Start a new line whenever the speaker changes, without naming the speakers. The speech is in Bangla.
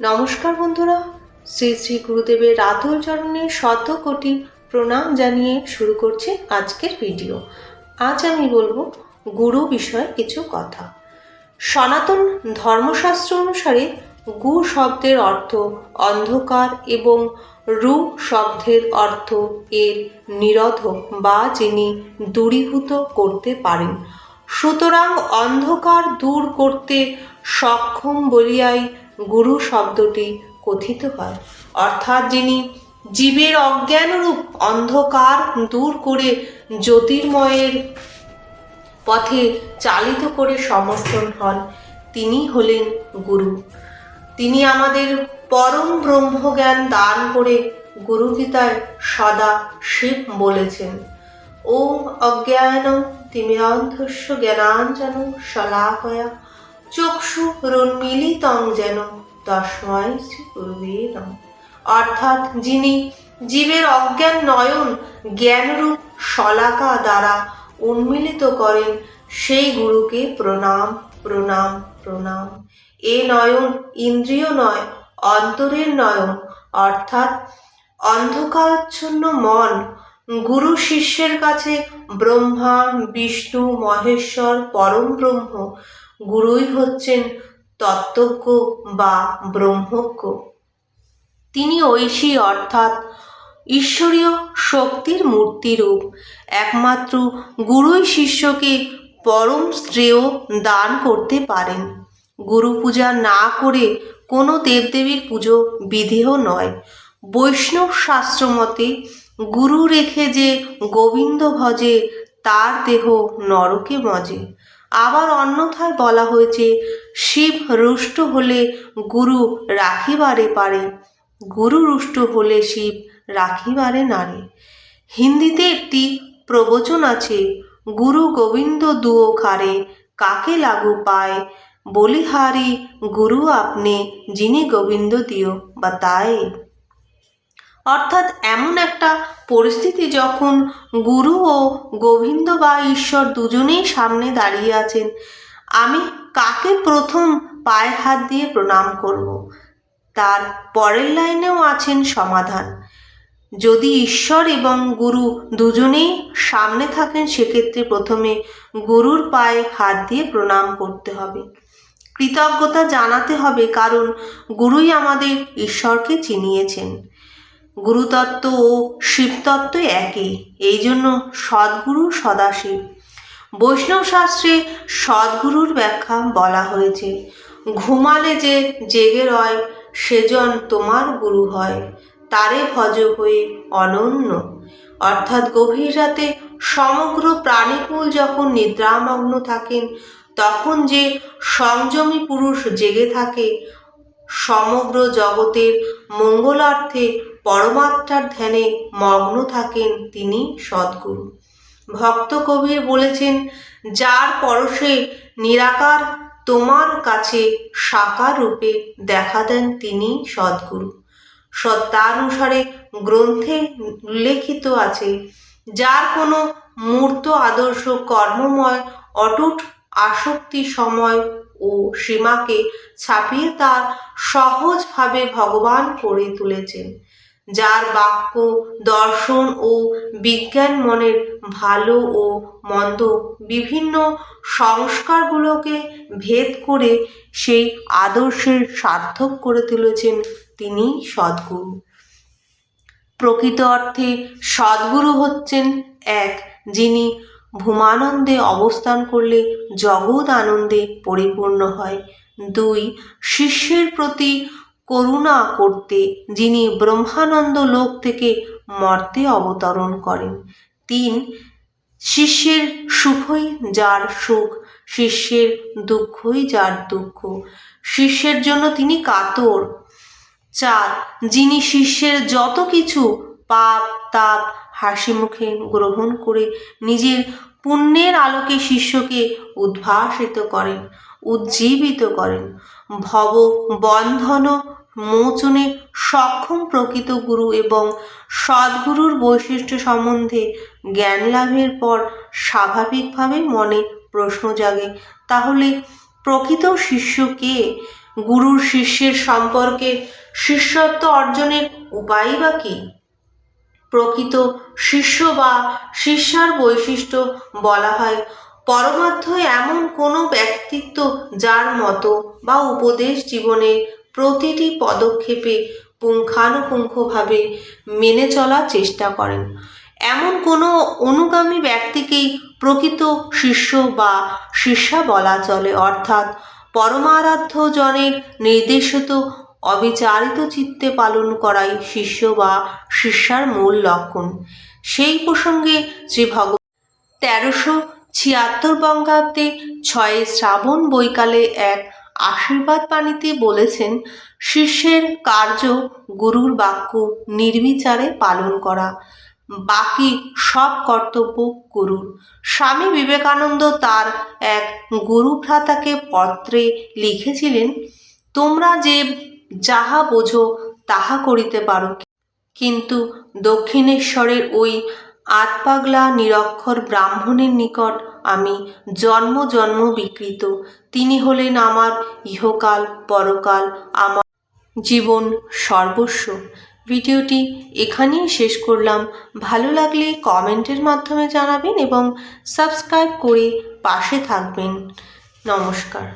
নমস্কার বন্ধুরা। শ্রী শ্রী গুরুদেবের রাতুল চরণে শত কোটি প্রণাম জানিয়ে শুরু করছি আজকের ভিডিও। আজ আমি বলব গুরু বিষয়ে কিছু কথা। সনাতন ধর্মশাস্ত্র অনুসারে গু শব্দের অর্থ অন্ধকার এবং রু শব্দের অর্থ এর নিরোধক বা যিনি দূরীভূত করতে পারেন। সুতরাং অন্ধকার দূর করতে সক্ষম বলিয়াই গুরু শব্দটি কথিত হয়। অর্থাৎ যিনি জীবের অজ্ঞানরূপ অন্ধকার দূর করে জ্যোতির্ময়ের পথে চালিত করে সমর্থন হন তিনি হলেন গুরু। তিনি আমাদের পরম ব্রহ্মজ্ঞান দান করে গুরুগীতায় সদা শিব বলেছেন। ওম অজ্ঞান তিমিরান্ধস্য জ্ঞানাঞ্জন শলাকয়া চক্ষু রুন্মিলিতং যেন তস্ময় শ্রীগুরুবীর অর্থাৎ যিনি জীবের অজ্ঞান নয়ন, জ্ঞানরূপ শলাকা দ্বারা উন্মিলিত করেন, সেই গুরুকে প্রণাম প্রণাম প্রণাম। এ নয়ন ইন্দ্রিয় নয়, অন্তরের নয়ন। অর্থাৎ অন্ধকারচ্ছন্ন মন, গুরু শিষ্যের কাছে ব্রহ্মা, বিষ্ণু, মহেশ্বর, পরম ব্রহ্ম গুরুই হচ্ছেন তত্ত্বজ্ঞ বা ব্রহ্মজ্ঞ। তিনি ঐশী অর্থাৎ ঈশ্বরীয় শক্তির মূর্তিরূপ। একমাত্র গুরুই শিষ্যকে পরম শ্রেয় দান করতে পারেন। গুরু পূজা না করে কোনো দেবদেবীর পুজো বিধেয় নয়। বৈষ্ণব শাস্ত্র মতে, গুরু রেখে যে গোবিন্দ ভজে, তার দেহ নরকে মজে। আবার অন্যথায় বলা হয়েছে, শিব রুষ্ট হলে গুরু রাখিবারে পারে। গুরু রুষ্ট হলে শিব রাখিবারে নারে। হিন্দিতে একটি প্রবচন আছে, গুরু গোবিন্দ দুও খারে, কাকে লাগু পায়? বলিহারি, গুরু আপনি, যিনি গোবিন্দ দিও বাতায় অর্থাৎ এমন একটা পরিস্থিতি যখন গুরু ও গোবিন্দ বা ঈশ্বর দুজনেই সামনে দাঁড়িয়ে আছেন, আমি কাকে প্রথম পায়ে হাত দিয়ে প্রণাম করব? তার পরের লাইনেও আছেন সমাধান। যদি ঈশ্বর এবং গুরু দুজনেই সামনে থাকেন, সেক্ষেত্রে প্রথমে গুরুর পায়ে হাত দিয়ে প্রণাম করতে হবে। কৃতজ্ঞতা জানাতে হবে, কারণ গুরুই আমাদের ঈশ্বরকে চিনিয়েছেন। গুরুতত্ত্ব ও শিবতত্ত্ব একই এই জন্য সদ্গুরু সদাশিব। বৈষ্ণব শাস্ত্রে সদ্গুরুর ব্যাখ্যা বলা হয়েছে, ঘুমালে যে জেগে রয়, সেজন তোমার গুরু হয়, তারে ভজ হয়ে অনন্য। অর্থাৎ গভীর রাতে সমগ্র প্রাণীকুল যখন নিদ্রামগ্ন থাকেন, তখন যে সংযমী পুরুষ জেগে থাকে, সমগ্র জগতের মঙ্গলার্থে পরমাত্মার ধ্যানে মগ্ন থাকেন তিনি সদ্গুরু। ভক্ত কবির বলেছেন, যার পরশে নিরাকার তোমার কাছে সাকার রূপে দেখা দেন তিনি সদ্গুরু। সত্যানুসারে গ্রন্থে উল্লেখিত আছে, যার কোনো মূর্ত, আদর্শ, কর্মময়, অটুট আসক্তি সময় ও সীমাকে ছাপিয়ে তার সহজভাবে ভগবান করে তুলেছেন। যার বাক্য দর্শন ও বিজ্ঞান মনের ভালো ও মন্দ বিভিন্ন সংস্কারগুলোকে ভেদ করে সেই আদর্শের সার্থক করে তুলেছেন তিনি সদ্গুরু। প্রকৃত অর্থে সদ্গুরু হচ্ছেন এক যিনি ভূমানন্দে অবস্থান করলে জগৎ আনন্দে পরিপূর্ণ হয়। দুই, শিষ্যের প্রতি করুণা করতে যিনি ব্রহ্মানন্দ লোক থেকে মর্তে অবতরণ করেন। তিন, শিষ্যের সুখই যার সুখ, শিষ্যের দুঃখই যার দুঃখ। শিষ্যের জন্য তিনি কাতর। চার, যিনি শিষ্যের যত কিছু পাপ, তাপ, হাসি মুখে গ্রহণ করে নিজের পুণ্যের আলোকে শিষ্যকে উদ্ভাসিত করেন, উজ্জীবিত করেন। ভব বন্ধন মোচনে সক্ষম প্রকৃত গুরু এবং সদ্গুরুর বৈশিষ্ট্য সম্বন্ধে জ্ঞান লাভের পর স্বাভাবিকভাবে মনে প্রশ্ন জাগে, তাহলে প্রকৃত শিষ্য কে? গুরুর শিষ্যের সম্পর্কে শিষ্যত্ব অর্জনের উপায় বা কী? প্রকৃত শিষ্য বা শিষ্যার বৈশিষ্ট্য বলা হয়, পরমার্থ এমন কোনো ব্যক্তিত্ব যার মতো বা উপদেশ জীবনের প্রতিটি পদক্ষেপে পুঙ্খানুপুঙ্খভাবে মেনে চলার চেষ্টা করেন। এমন কোনো অনুগামী ব্যক্তিকেই প্রকৃত শিষ্য বা শিষ্যা বলা চলে, অর্থাৎ পরমারাধ্য জনের নির্দেশিত অবিচারিত চিত্তে পালন করাই শিষ্য বা শিষ্যার মূল লক্ষণ। সেই প্রসঙ্গে শ্রী ভগ তেরোশো ছিয়াত্তর বঙ্গাব্দে ছয় শ্রাবণ বৈকালে এক আশীর্বাদ বাণীতে বলেছেন, শিষ্যের কার্য গুরুর বাক্য নির্বিচারে পালন করা। বাকি সব কর্তব্য গুরুর। স্বামী বিবেকানন্দ তার এক গুরু ভ্রাতাকে পত্রে লিখেছিলেন, তোমরা যে যাহা বোঝো তাহা করিতে পারো। কিন্তু দক্ষিণেশ্বরের ওই আতপাগলা নিরক্ষর ব্রাহ্মণের নিকট আমি জন্ম জন্ম বিকৃত। তিনি হলেন আমার ইহকাল, পরকাল, আমার জীবন সর্বস্ব। ভিডিওটি এখানেই শেষ করলাম। ভালো লাগলে কমেন্টের মাধ্যমে জানাবেন এবং সাবস্ক্রাইব করে পাশে থাকবেন। নমস্কার।